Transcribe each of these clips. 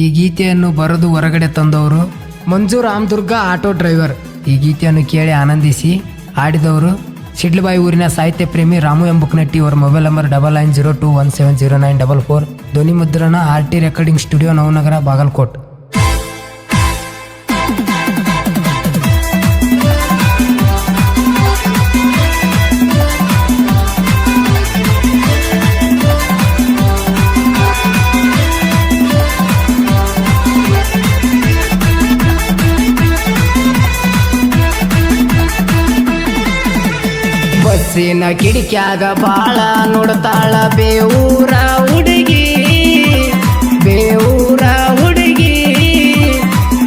ಈ ಗೀತೆಯನ್ನು ಬರೆದು ಹೊರಗಡೆ ತಂದವರು ಮಂಜು ರಾಮದುರ್ಗ ಆಟೋ ಡ್ರೈವರ್. ಈ ಗೀತೆಯನ್ನು ಕೇಳಿ ಆನಂದಿಸಿ ಆಡಿದವರು ಸಿಡ್ಲಬಾಯಿ ಊರಿನ ಸಾಹಿತ್ಯ ಪ್ರೇಮಿ ರಾಮು ಎಂಬುಕ್ನಟ್ಟಿ ಅವರ mobile number double nine zero two one seven zero nine double four. ಧ್ವನಿ ಮುದ್ರಣ R T recording studio Navanagar Bagalkot. ಬಸ್ಸಿನ ಕಿಡಿಕ್ಯಾಗ ಬಾಳ ನೋಡ್ತಾಳ ಬೇವೂರ ಹುಡುಗಿ ಬೇವೂರ ಹುಡುಗಿ.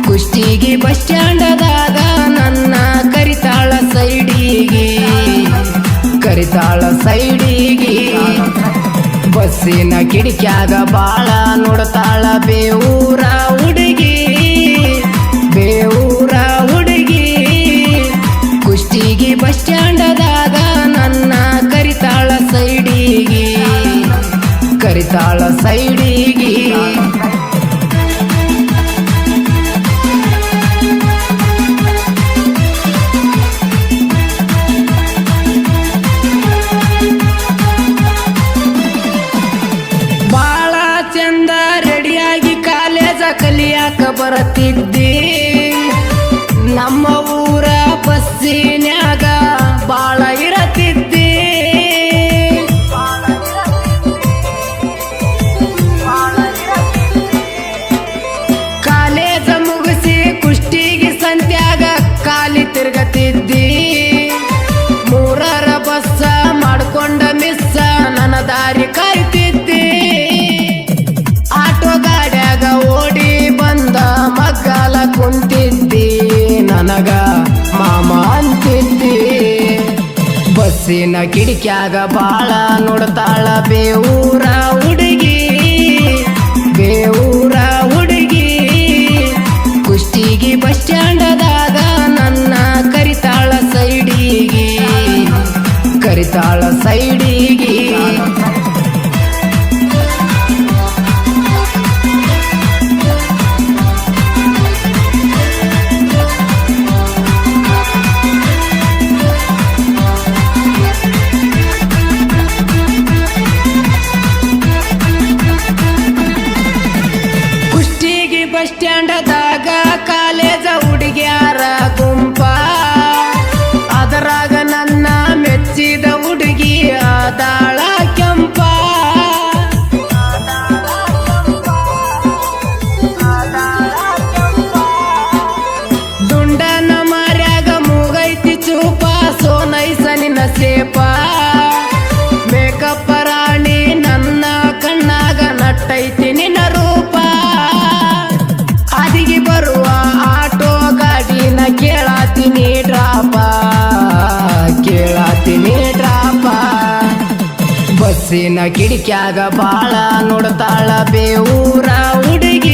ಕುಷ್ಟಿಗೆ ಬಸ್ ಸ್ಟ್ಯಾಂಡದಾಗ ನನ್ನ ಕರಿತಾಳ ಸೈಡಿಗೆ ಕರಿತಾಳ ಸೈಡಿಗೆ. ಬಸ್ಸಿನ ಕಿಡಿಕ್ಯಾಗ ಬಾಳ ನೋಡ್ತಾಳ ಬೇವೂರ ಹುಡುಗಿ. ಬಸ್ಸಿನ ಕಿಡಿಕ್ಯಾಗ ಬಾಳ ನೋಡ್ತಾಳ ಬೇವೂರ ಹುಡುಗಿ. ಬೇವೂರ ಹುಡುಗಿ. ಕುಷ್ಟಿಗಿ ಬಸ್ ಸ್ಟ್ಯಾಂಡದಾಗ ನನ್ನ ಕರಿತಾಳ ಸೈಡಿಗಿ. ಕರಿತಾಳ ಸೈಡಿಗಿ. ಕುಷ್ಟಿಗಿ ಬಸ್ಸಿನ ಕಿಡಿಕ್ಯಾಗ ಬಾಳ ನೋಡ್ತಾಳ ಬೇವೂರ ಹುಡುಗಿ.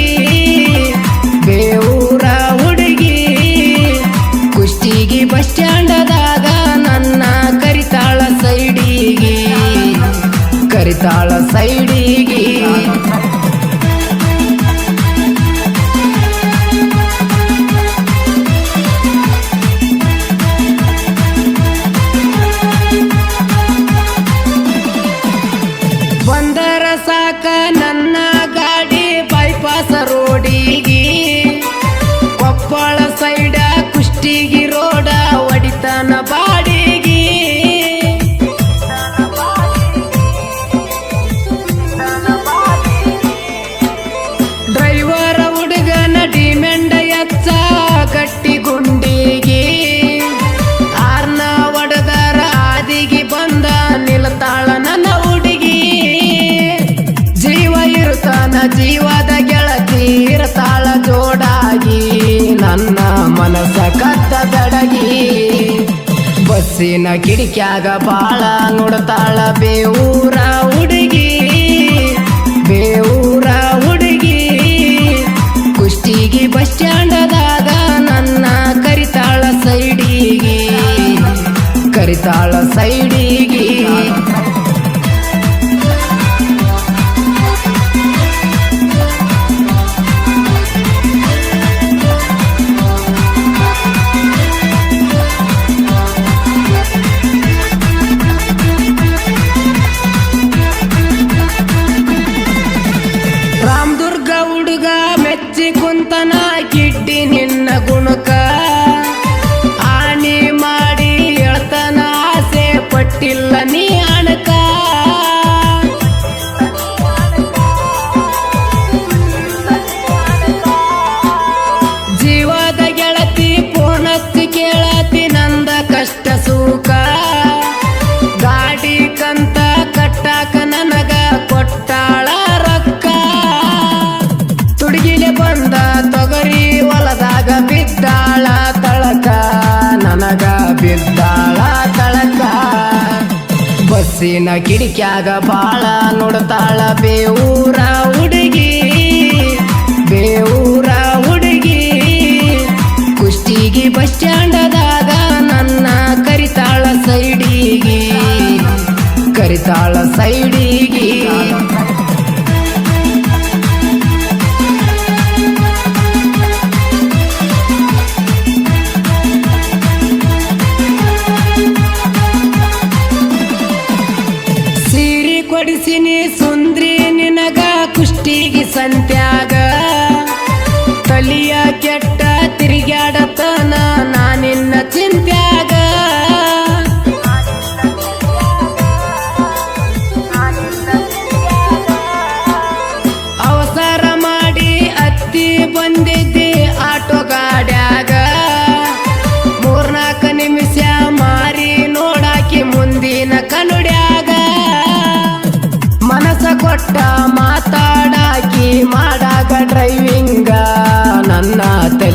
ಬಸ್ಸಿನ ಕಿಡಿಕ್ಯಾಗ ಬಾಳ ನೋಡ್ತಾಳ ಬೇವೂರ ಹುಡುಗಿ. ಬೇವೂರ ಹುಡುಗಿ. ಕುಷ್ಟಿಗಿ ಬಸ್ ಸ್ಟ್ಯಾಂಡದಾಗ ನನ್ನ ಕರಿತಾಳ ಸೈಡಿಗಿ. ಕರಿತಾಳ ಸೈಡಿಗಿ. ಹೊಸಿನ ಕಿಡಿಕ್ಯಾಗ ಬಾಳ ನೋಡ್ತಾಳ ಬೇವೂರ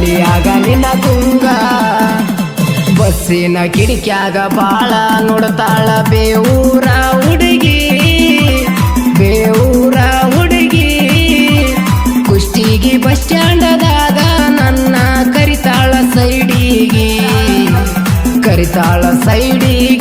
ಸರಿಯಾಗ ನಿನ್ನ ತುಂಗ. ಬಸ್ಸಿನ ಕಿಡಿಕ್ಯಾಗ ಬಾಳ ನೋಡತಾಳ ಬೇವೂರ ಹುಡುಗಿ. ಬೇವೂರ ಹುಡುಗಿ. ಕುಷ್ಟಿಗೆ ಬಸ್ ಸ್ಟ್ಯಾಂಡದಾಗ ನನ್ನ ಕರಿತಾಳ ಸೈಡಿಗೆ. ಕರಿತಾಳ ಸೈಡಿಗೆ.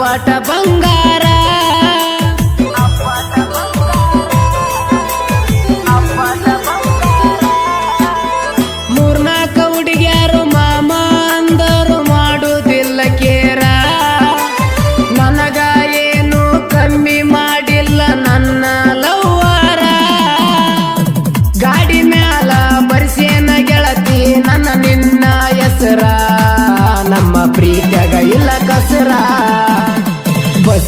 ಪಟ ಬಂಗಾರ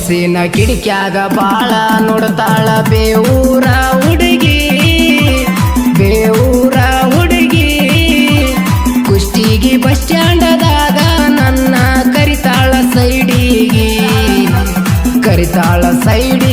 ಬಸ್ಸಿನ ಕಿಡಿಕ್ಯಾಗ ಬಾಳ ನೋಡ್ತಾಳ ಬೇವೂರ ಹುಡುಗಿ. ಬೇವೂರ ಹುಡುಗಿ. ಕುಷ್ಟಿಗಿ ಬಸ್ ಸ್ಟ್ಯಾಂಡದಾಗ ನನ್ನ ಕರಿತಾಳ ಸೈಡಿಗಿ. ಕರಿತಾಳ ಸೈಡ್